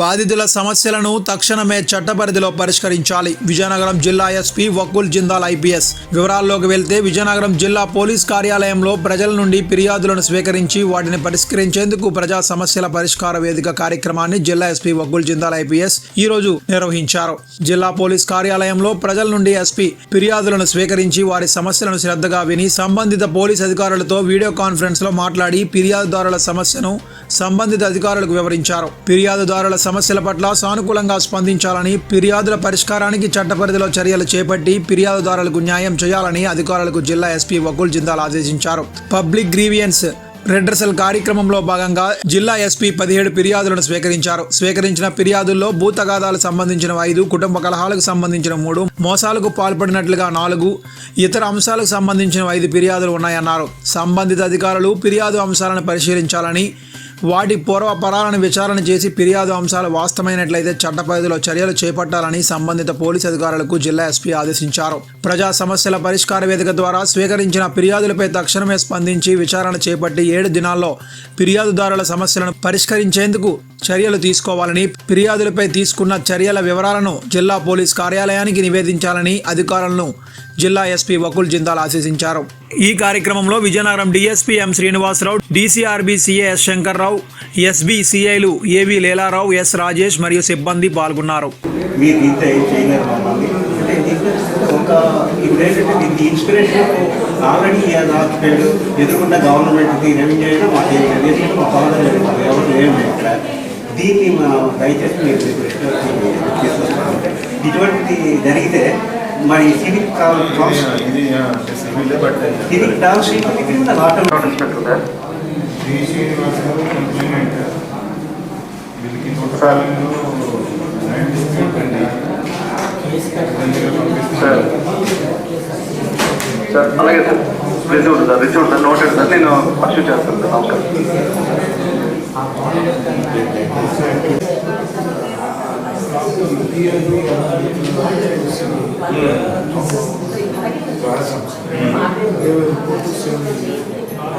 బాధితుల సమస్యలను తక్షణమే చట్టపరిధిలో పరిష్కరించాలి. విజయనగరం జిల్లా ఎస్పీ వకుల్ జిందాల్ ఐపీఎస్. వివరాల్లోకి వెళ్తే విజయనగరం జిల్లా పోలీస్ కార్యాలయంలో ప్రజల నుండి ఫిర్యాదులను స్వీకరించి వాటిని పరిష్కరించేందుకు ప్రజా సమస్యల పరిష్కార వేదిక కార్యక్రమాన్ని జిల్లా ఎస్పీ వకుల్ జిందాల్ ఐపీఎస్ ఈ రోజు నిర్వహించారు. జిల్లా పోలీస్ కార్యాలయంలో ప్రజల నుండి ఎస్పీ ఫిర్యాదులను స్వీకరించి వారి సమస్యలను శ్రద్ధగా విని సంబంధిత పోలీస్ అధికారులతో వీడియో కాన్ఫరెన్స్లో మాట్లాడి ఫిర్యాదుదారుల సమస్యను సంబంధిత అధికారులకు వివరించారు. ఫిర్యాదుదారుల సమస్యల పట్ల సానుకూలంగా స్పందించాలని ఫిర్యాదుల పరిష్కారానికి చట్టపరిధిలో చర్యలు చేపట్టి ఫిర్యాదుదారులకు న్యాయం చేయాలని అధికారులకు జిల్లా ఎస్పీ వకుల్ జిందాల్ ఆదేశించారు. పబ్లిక్ గ్రీవియన్స్ రెడ్రసల్ కార్యక్రమంలో భాగంగా జిల్లా ఎస్పీ పదిహేడు ఫిర్యాదులను స్వీకరించారు. స్వీకరించిన ఫిర్యాదుల్లో భూతగాదాలకు సంబంధించిన ఐదు కుటుంబ కలహాలకు సంబంధించిన మూడు మోసాలకు పాల్పడినట్లుగా నాలుగు ఇతర అంశాలకు సంబంధించిన ఐదు ఫిర్యాదులు ఉన్నాయన్నారు. సంబంధిత అధికారులు ఫిర్యాదు అంశాలను పరిశీలించాలని వాటి పూర్వపరాలను విచారణ చేసి ఫిర్యాదు అంశాలు వాస్తవమైనట్లయితే చట్టపరిధిలో చర్యలు చేపట్టాలని సంబంధిత పోలీసు అధికారులకు జిల్లా ఎస్పీ ఆదేశించారు. ప్రజా సమస్యల పరిష్కార వేదిక ద్వారా స్వీకరించిన ఫిర్యాదులపై తక్షణమే స్పందించి విచారణ చేపట్టి ఏడు దినాల్లో ఫిర్యాదుదారుల సమస్యలను పరిష్కరించేందుకు చర్యలు తీసుకోవాలని ఫిర్యాదులపై తీసుకున్న చర్యల వివరాలను జిల్లా పోలీస్ కార్యాలయానికి నివేదించాలని అధికారులను జిల్లా ఎస్పీ వకుల్ జిందాల్ ఆదేశించారు ఈ కార్యక్రమంలో Vizianagaram DSP M Srinivasarao DCRB CA S Shankarrao SB సిఐలు AV Leela Rao yes Rajesh మరియు సిబ్బంది పాల్గొన్నారు. ఇన్స్పిరేషన్ ఆల్రెడీ హాస్పిటల్ ఎదుర్కొన్న గవర్నమెంట్కి రెవెన్యూ అయినా మాకు ఎందుకంటే మా ఫాదర్ ఎవరు లేము ఇక్కడ దీన్ని మనం దయచేసి మీరు ఇటువంటి జరిగితే మరి సివిక్ ఇది సివిల్ బట్ సివిక్ టౌన్షిప్ కింద ఆటోమేటిక్ శ్రీ శ్రీనివాస గారు కంప్లైంట్ వీళ్ళకి డిస్ప్యూట్ అండి. పంపిస్తున్నారు సార్ అలాగే sir. Received sir received sir noted sir నేను పర్సూ చేస్తాను సార్ నమస్కారం.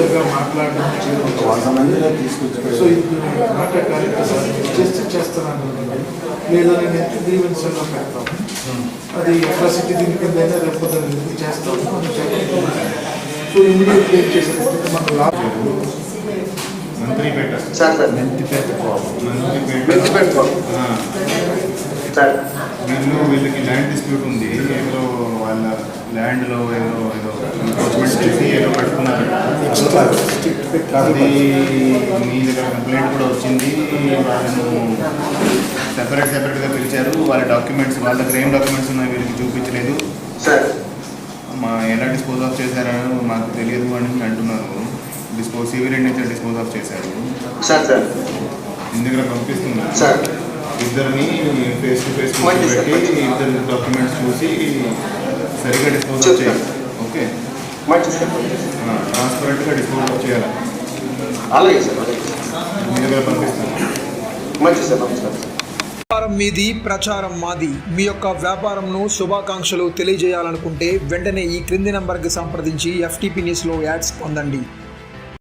బలవంతంగా మాట్లాడడం చేయడం సో ఇది నాటకాలు చేస్తే చేస్తున్నాను. లేదా నేను ఎంత గ్రీవెన్స్లో పెడతాం అది అట్రాసిటీ దీని కింద అయినా లేకపోతే ఎందుకు చేస్తాము అని చెప్పడం సో ఇమీడియట్ ఏం చేసేటప్పుడు మన లాభం మంత్రిపేట మంత్రిపేట మెంతిపేట ఆ, సార్. వీళ్ళు వీళ్ళకి ల్యాండ్ డిస్ప్యూట్ ఉంది. ఏదో వాళ్ళ ల్యాండ్లో ఏదో ఏదో ఎంక్రోచ్మెంట్ చేసి ఏదో కట్టుకున్నారు. అది మీ దగ్గర కంప్లైంట్ కూడా వచ్చింది. వాళ్ళను సెపరేట్ సెపరేట్గా పిలిచారు. వాళ్ళ డాక్యుమెంట్స్ వాళ్ళ దగ్గర ఏం డాక్యుమెంట్స్ ఉన్నాయి. వీళ్ళకి చూపించలేదు. సార్. మా ఎలా డిస్పోజ్ ఆఫ్ చేశారని మాకు తెలియదు అని అంటున్నారు. డిస్పోజ్ సివిల్ నుంచి డిస్పోజ్ ఆఫ్ చేశారు. Sir sir. ఇంటి దగ్గర పంపిస్తున్నారు. సార్. ఇద్దరిని ఫేస్ టు ఫేస్ పెట్టి. ఇద్దరు డాక్యుమెంట్స్ చూసి సరిగ్గా డిస్పోజ్. చేయాలి. ఓకే ట్రాన్స్పరెంట్గా డిస్పోజ్ చేయాలి. అలాగే సార్ అలాగే మీ దగ్గర పంపిస్తాను. మంచి సార్ నమస్కారం సార్ వ్యాపారం మీది ప్రచారం మాది. మీ యొక్క వ్యాపారంను శుభాకాంక్షలు తెలియజేయాలనుకుంటే వెంటనే ఈ క్రింది నంబర్కి సంప్రదించి ఎఫ్టీపీ న్యూస్లో యాడ్స్ పొందండి.